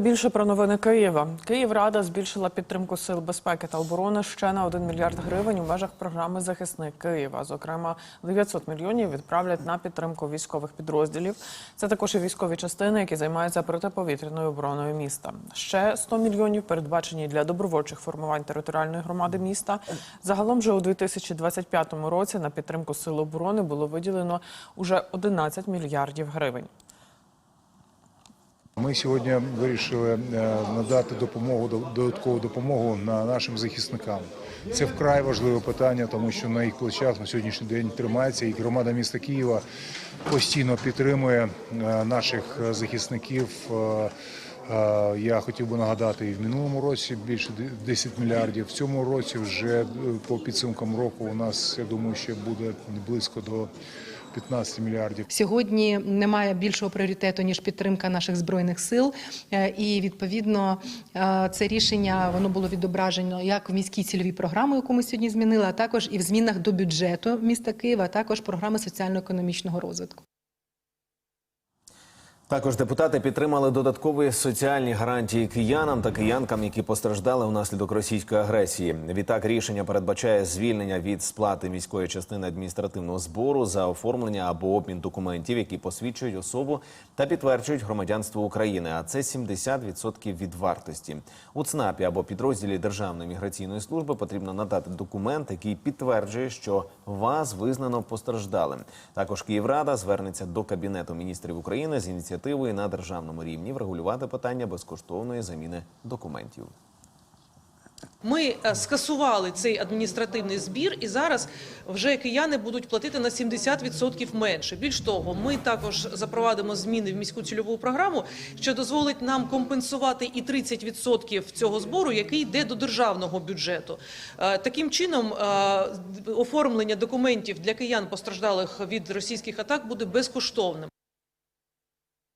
Більше про новини Києва. Київрада збільшила підтримку сил безпеки та оборони ще на 1 мільярд гривень у межах програми Захисник Києва. Зокрема, 900 мільйонів відправлять на підтримку військових підрозділів. Це також і військові частини, які займаються протиповітряною обороною міста. Ще 100 мільйонів передбачені для добровольчих формувань територіальної громади міста. Загалом же у 2025 році на підтримку сил оборони було виділено уже 11 мільярдів гривень. Ми сьогодні вирішили е, надати допомогу додаткову допомогу на нашим захисникам. Це вкрай важливе питання, тому що на їх плечах на сьогоднішній день тримається і громада міста Києва постійно підтримує е, наших захисників. Я хотів би нагадати, і в минулому році більше 10 мільярдів. В цьому році вже е, по підсумкам року у нас я думаю, ще буде близько до 15 мільярдів. Сьогодні немає більшого пріоритету ніж підтримка наших збройних сил, Е, і відповідно е, це рішення воно було відображено як в міській цільовій програмі, яку ми сьогодні змінили, а також і в змінах до бюджету міста Києва, а також програми соціально-економічного розвитку. Також депутати підтримали додаткові соціальні гарантії киянам та киянкам, які постраждали внаслідок російської агресії. Відтак рішення передбачає звільнення від сплати міської частини адміністративного збору за оформлення або обмін документів, які посвідчують особу та підтверджують громадянство України. А це 70% від вартості. У ЦНАПі або підрозділі Державної міграційної служби потрібно надати документ, який підтверджує, що вас визнано постраждалим. Також Київрада звернеться до Кабінету міністрів України з ініціативою на державному рівні врегулювати питання безкоштовної заміни документів. Ми е, скасували цей адміністративний збір, і зараз вже кияни будуть платити на 70% менше. Більш того, ми також запровадимо зміни в міську цільову програму, що дозволить нам компенсувати і 30% цього збору, який йде до державного бюджету. Е, Таким чином, е, оформлення документів для киян постраждалих від російських атак буде безкоштовним.